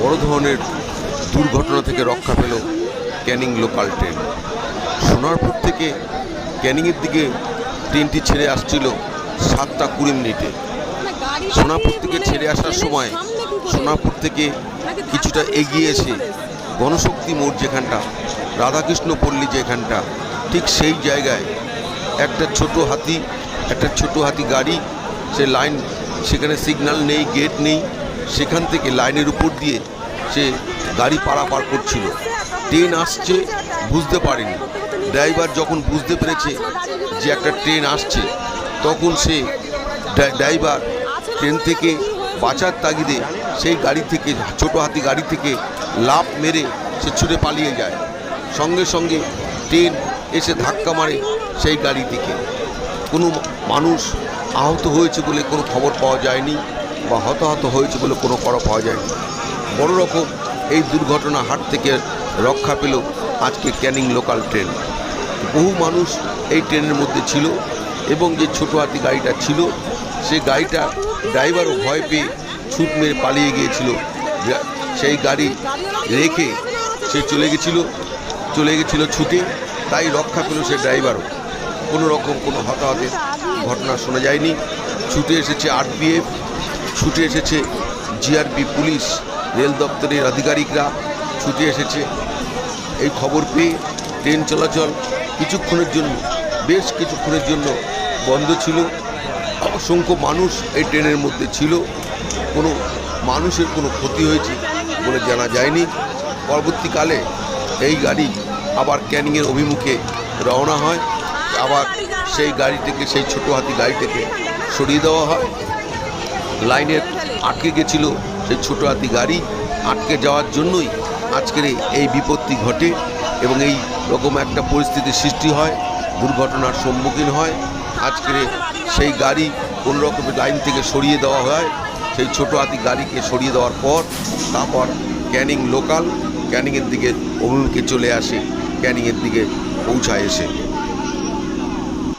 বড় ধরনের দুর্ঘটনা থেকে রক্ষা পেল ক্যানিং লোকাল ট্রেন। সোনারপুর থেকে ক্যানিংয়ের দিকে ট্রেনটি ছেড়ে আসছিল সাতটা কুড়ি মিনিটে। সোনাপুর থেকে ছেড়ে আসার সময় সোনাপুর থেকে কিছুটা এগিয়ে এসে গণশক্তি মোড় যেখানটা, রাধাকৃষ্ণ পল্লী যেখানটা, ঠিক সেই জায়গায় একটা ছোট হাতি, একটা ছোট হাতি গাড়ি, সে লাইন, সেখানে সিগন্যাল নেই গেট নেই সেখান থেকে লাইনের উপর দিয়ে সে গাড়ি পারাপার করছিল। ট্রেন আসছে, বুঝতে পারেনি। ড্রাইভার যখন বুঝতে পেরেছে যে একটা ট্রেন আসছে, তখন সে ড্রাই- ড্রাইভার ট্রেন থেকে বাঁচার তাগিদে সেই গাড়ি থেকে, ছোট হাতি গাড়ি থেকে লাফ মেরে সে ছুটে পালিয়ে যায়। সঙ্গে সঙ্গে ট্রেন এসে ধাক্কা মারে সেই গাড়ি থেকে কোনো মানুষ আহত হয়েছে বলে কোনো খবর পাওয়া যায়নি। বা হতাহত হয়েছে বলে কোনো খবর পাওয়া যায়নি। বড় রকম এই দুর্ঘটনা হাট থেকে রক্ষা পেল আজকে ক্যানিং লোকাল ট্রেন। বহু মানুষ এই ট্রেনের মধ্যে ছিল এবং যে ছোট হাতি গাড়িটা ছিল সে গাড়িটা ড্রাইভারও ভয় পেয়ে ছুট মেরে পালিয়ে গিয়েছিল। সেই গাড়ি রেখে সে চলে গেছিল চলে গেছিল ছুটে, তাই রক্ষা পেল সে ড্রাইভারও। কোনো রকম কোনো হতাহতের ঘটনা শোনা যায়নি। ছুটে এসেছে আরপিএফ ছুটে এসেছে জিআরপি পুলিশ, রেল দপ্তরের আধিকারিকরা ছুটে এসেছে। এই খবর পেয়ে ট্রেন চলাচল কিছুক্ষণের জন্য, বেশ কিছুক্ষণের জন্য বন্ধ ছিল। অসংখ্য মানুষ এই ট্রেনের মধ্যে ছিল। কোনো মানুষের কোনো ক্ষতি হয়েছে বলে জানা যায়নি। পরবর্তীকালে এই গাড়ি আবার ক্যানিংয়ের অভিমুখে রওনা হয়। আবার সেই গাড়ি থেকে সেই ছোটো হাতি গাড়ি থেকে সরিয়ে দেওয়া হয়। লাইনের আটকে গেছিল সেই ছোট হাতি গাড়ি আটকে যাওয়ার জন্যই আজকের এই- বিপত্তি ঘটে এবং এই রকম একটা পরিস্থিতির সৃষ্টি হয়, দুর্ঘটনার সম্মুখীন হয়। আজকের সেই গাড়ি কোনো রকমের লাইন থেকে সরিয়ে দেওয়া হয়। সেই ছোট হাতি গাড়িকে সরিয়ে দেওয়ার পর তারপর ক্যানিং লোকাল, ক্যানিংয়ের দিকে অভিমুখে চলে আসে, ক্যানিংয়ের দিকে পৌঁছায় এসে।